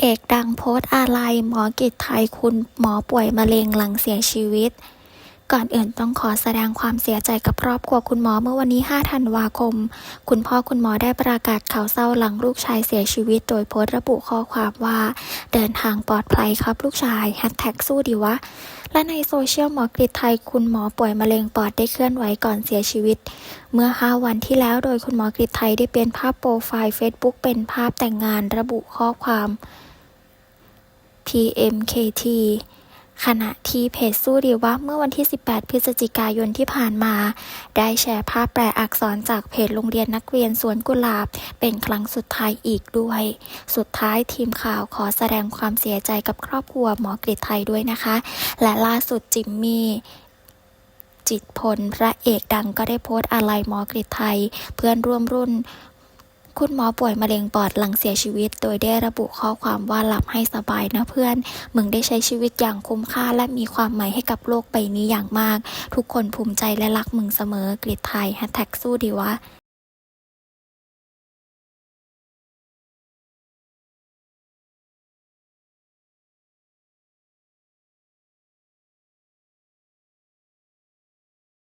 เอกดังโพสต์อาลัยหมอกิจไทยคุณหมอป่วยมะเร็งหลังเสียชีวิต ก่อนอื่นต้องขอแสดงความเสียใจกับครอบครัวคุณหมอเมื่อวันนี้ 5 ธันวาคม คุณพ่อคุณหมอได้ประกาศข่าวเศร้าหลังลูกชายเสียชีวิต โดยโพสต์ระบุข้อความว่า เดินทางปลอดภัยครับลูกชายแฮชแท็กสู้ดีวะ และในโซเชียลหมอกฤษไทยคุณหมอป่วยมะเร็งปอดได้เคลื่อนไหวก่อนเสียชีวิต เมื่อ 5 วันที่แล้วโดยคุณหมอกฤษไทยได้เปลี่ยนภาพโปรไฟล์ Facebook เป็นภาพแต่งงานระบุข้อความ PMKT ขณะที่เพจสู้ดีว่าเมื่อวันที่ 18 พฤศจิกายนที่ผ่านมา ได้แชร์ภาพแปลอักษรจากเพจโรงเรียนนักเรียนสวนกุหลาบ เป็นครั้งสุดท้ายอีกด้วย สุดท้ายทีมข่าวขอแสดงความเสียใจกับครอบครัวหมอกฤษไทยด้วยนะคะ และล่าสุดจิมมี่จิตพล พระเอกดังก็ได้โพสต์อาลัยหมอกฤษไทย เพื่อนร่วมรุ่น คุณหมอป่วยมะเร็งปอดหลังเสียชีวิต โดยได้ระบุข้อความว่าหลับให้สบายนะเพื่อน มึงได้ใช้ชีวิตอย่างคุ้มค่าและมีความหมายให้กับโลกใบนี้อย่างมาก ทุกคนภูมิใจและรักมึงเสมอกริดไทยแฮชแท็กสู้ดีวะ